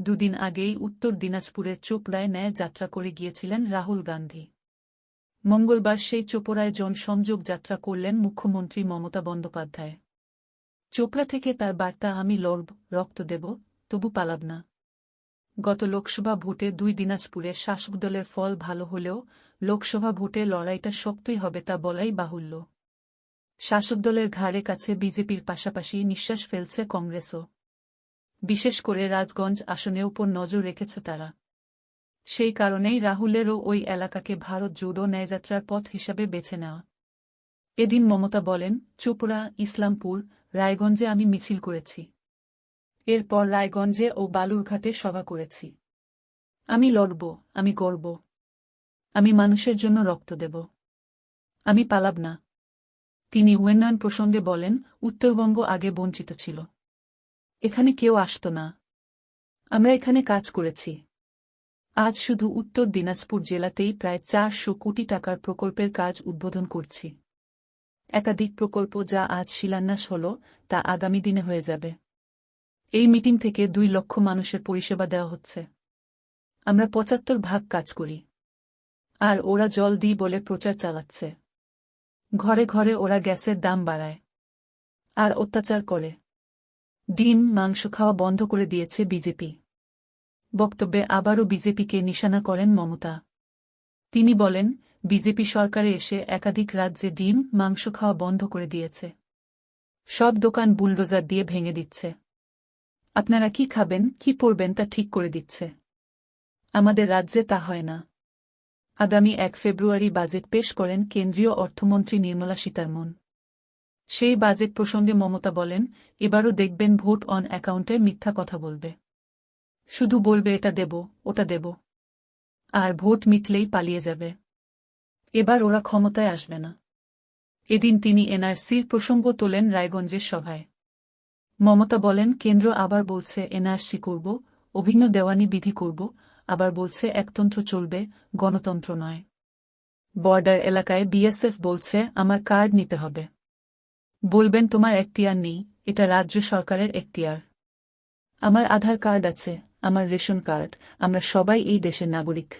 দুদিন আগেই উত্তর দিনাজপুরের চোপড়ায় ন্যায় যাত্রা করে গিয়েছিলেন রাহুল গান্ধী। মঙ্গলবার সেই চোপড়ায় জনসংযোগ যাত্রা করলেন মুখ্যমন্ত্রী মমতা বন্দ্যোপাধ্যায়। চোপড়া থেকে তার বার্তা, আমি লড়ব, রক্ত দেব, তবু পালাব না। গত লোকসভা ভোটে দুই দিনাজপুরে শাসক দলের ফল ভালো হলেও লোকসভা ভোটে লড়াইটা শক্তই হবে তা বলাই বাহুল্য। শাসক দলের ঘাড়ে কাছে বিজেপির পাশাপাশি নিঃশ্বাস ফেলছে কংগ্রেসও। বিশেষ করে রাজগঞ্জ আসনে উপর নজর রেখেছে তারা। সেই কারণেই রাহুলেরও ওই এলাকাকে ভারত জুড়ো ন্যায়যাত্রার পথ হিসাবে বেছে নেওয়া। এদিন মমতা বলেন চোপড়া ইসলামপুর, রায়গঞ্জে আমি মিছিল করেছি। এরপর রায়গঞ্জে ও বালুরঘাটে সভা করেছি। আমি লড়ব, আমি গর্ব আমি মানুষের জন্য রক্ত দেব। আমি পালাব না। তিনি উন্নয়ন প্রসঙ্গে বলেন, উত্তরবঙ্গ আগে বঞ্চিত ছিল। এখানে কেউ আসত না। আমরা এখানে কাজ করেছি। আজ শুধু উত্তর দিনাজপুর জেলাতেই প্রায় চারশো কোটি টাকার প্রকল্পের কাজ উদ্বোধন করছি। একাধিক প্রকল্প যা আজ শিলান্যাস হল, তা আগামী দিনে হয়ে যাবে। এই মিটিং থেকে দুই লক্ষ মানুষের পরিষেবা দেওয়া হচ্ছে। আমরা পঁচাত্তর ভাগ কাজ করি। আর ওরা জল দিই বলে প্রচার চালাচ্ছে। ঘরে ঘরে ওরা গ্যাসের দাম বাড়ায়। আর অত্যাচার করে। ডিম মাংস খাওয়া বন্ধ করে দিয়েছে বিজেপি। বক্তব্যে আবারও বিজেপিকে নিশানা করেন মমতা। তিনি বলেন, বিজেপি সরকারে এসে একাধিক রাজ্যে ডিম, মাংস খাওয়া বন্ধ করে দিয়েছে। সব দোকান বুলডোজার দিয়ে ভেঙে দিচ্ছে। আপনারা কি খাবেন, কি পরবেন তা ঠিক করে দিচ্ছে। আমাদের রাজ্যে তা হয় না। আগামী এক ফেব্রুয়ারি বাজেট পেশ করেন কেন্দ্রীয় অর্থমন্ত্রী নির্মলা সীতারমন সেই বাজেট প্রসঙ্গে মমতা বলেন, এবারও দেখবেন ভোট অন অ্যাকাউন্টে মিথ্যা কথা বলবে। শুধু বলবে এটা দেব, ওটা দেব। আর ভোট মিটলেই পালিয়ে যাবে। এবার ওরা ক্ষমতায় আসবে না। এদিন তিনি এনআরসির প্রসঙ্গ তোলেন রায়গঞ্জের সভায়। মমতা বলেন, কেন্দ্র আবার বলছে এনআরসি করব, অভিন্ন দেওয়ানি বিধি করব, আবার বলছে একতন্ত্র চলবে, গণতন্ত্র নয়। বর্ডার এলাকায় বিএসএফ বলছে, আমার কার্ড নিতে হবে। বলবেন তোমার এখতিয়ার নেই, এটা রাজ্য সরকারের এখতিয়ার। আমার আধার কার্ড আছে, আমার রেশন কার্ড, আমরা সবাই এই দেশের নাগরিক।